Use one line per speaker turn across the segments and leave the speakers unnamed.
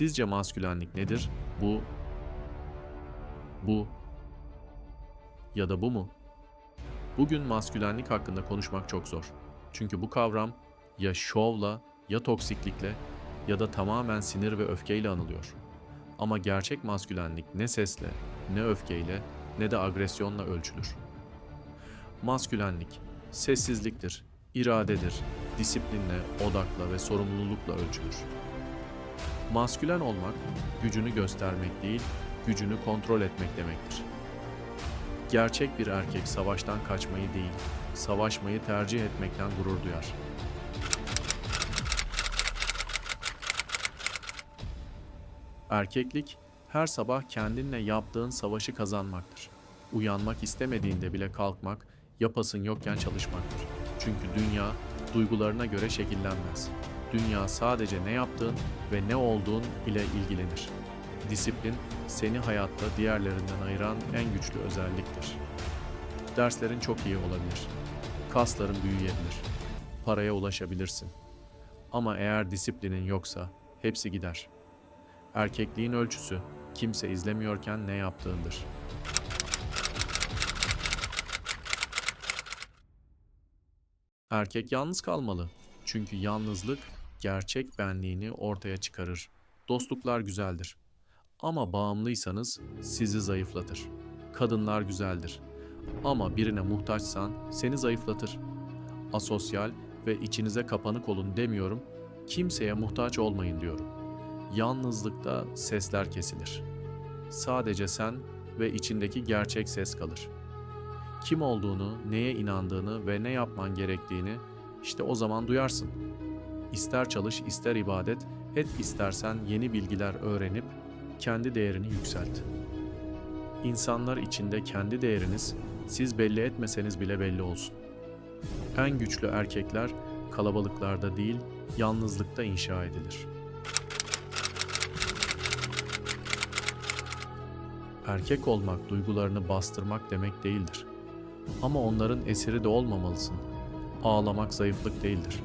Sizce maskülenlik nedir? Bu, bu ya da bu mu? Bugün maskülenlik hakkında konuşmak çok zor. Çünkü bu kavram ya şovla, ya toksiklikle ya da tamamen sinir ve öfkeyle anılıyor. Ama gerçek maskülenlik ne sesle, ne öfkeyle, ne de agresyonla ölçülür. Maskülenlik sessizliktir, iradedir, disiplinle, odakla ve sorumlulukla ölçülür. Maskülen olmak, gücünü göstermek değil, gücünü kontrol etmek demektir. Gerçek bir erkek savaştan kaçmayı değil, savaşmayı tercih etmekten gurur duyar. Erkeklik, her sabah kendinle yaptığın savaşı kazanmaktır. Uyanmak istemediğinde bile kalkmak, yapasın yokken çalışmaktır. Çünkü dünya duygularına göre şekillenmez. Dünya sadece ne yaptığın ve ne olduğun ile ilgilenir. Disiplin seni hayatta diğerlerinden ayıran en güçlü özelliktir. Derslerin çok iyi olabilir. Kasların büyüyebilir. Paraya ulaşabilirsin. Ama eğer disiplinin yoksa hepsi gider. Erkekliğin ölçüsü kimse izlemiyorken ne yaptığındır. Erkek yalnız kalmalı. Çünkü yalnızlık gerçek benliğini ortaya çıkarır. Dostluklar güzeldir. Ama bağımlıysanız sizi zayıflatır. Kadınlar güzeldir. Ama birine muhtaçsan seni zayıflatır. Asosyal ve içinize kapanık olun demiyorum. Kimseye muhtaç olmayın diyorum. Yalnızlıkta sesler kesilir. Sadece sen ve içindeki gerçek ses kalır. Kim olduğunu, neye inandığını ve ne yapman gerektiğini işte o zaman duyarsın. İster çalış, ister ibadet, et istersen yeni bilgiler öğrenip kendi değerini yükselt. İnsanlar içinde kendi değeriniz siz belli etmeseniz bile belli olsun. En güçlü erkekler kalabalıklarda değil, yalnızlıkta inşa edilir. Erkek olmak duygularını bastırmak demek değildir. Ama onların esiri de olmamalısın. Ağlamak zayıflık değildir.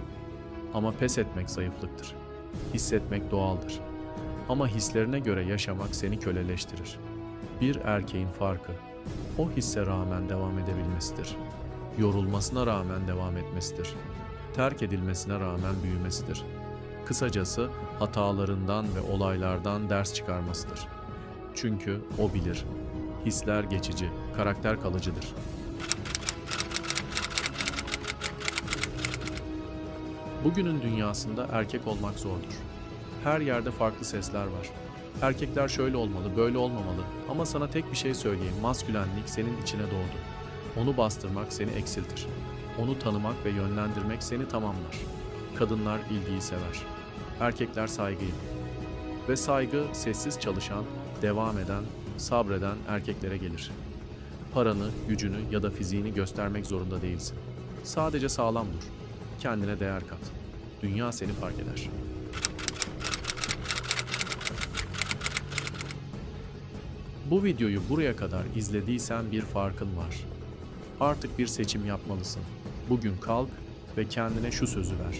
Ama pes etmek zayıflıktır. Hissetmek doğaldır. Ama hislerine göre yaşamak seni köleleştirir. Bir erkeğin farkı o hisse rağmen devam edebilmesidir. Yorulmasına rağmen devam etmesidir. Terk edilmesine rağmen büyümesidir. Kısacası hatalarından ve olaylardan ders çıkarmasıdır. Çünkü o bilir. Hisler geçici, karakter kalıcıdır. Bugünün dünyasında erkek olmak zordur. Her yerde farklı sesler var. Erkekler şöyle olmalı, böyle olmamalı ama sana tek bir şey söyleyeyim. Maskülenlik senin içine doğdu. Onu bastırmak seni eksiltir. Onu tanımak ve yönlendirmek seni tamamlar. Kadınlar ilgiyi sever. Erkekler saygıyı. Ve saygı sessiz çalışan, devam eden, sabreden erkeklere gelir. Paranı, gücünü ya da fiziğini göstermek zorunda değilsin. Sadece sağlam dur. Kendine değer kat. Dünya seni fark eder. Bu videoyu buraya kadar izlediysen bir farkın var. Artık bir seçim yapmalısın. Bugün kalk ve kendine şu sözü ver.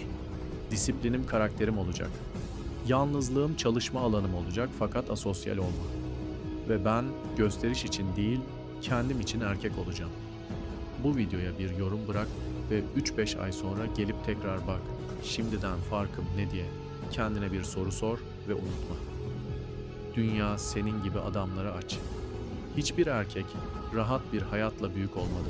Disiplinim karakterim olacak. Yalnızlığım çalışma alanım olacak fakat asosyal olma. Ve ben gösteriş için değil, kendim için erkek olacağım. Bu videoya bir yorum bırak ve 3-5 ay sonra gelip tekrar bak. Şimdiden farkım ne diye. Kendine bir soru sor ve unutma. Dünya senin gibi adamlara aç. Hiçbir erkek rahat bir hayatla büyük olmadı.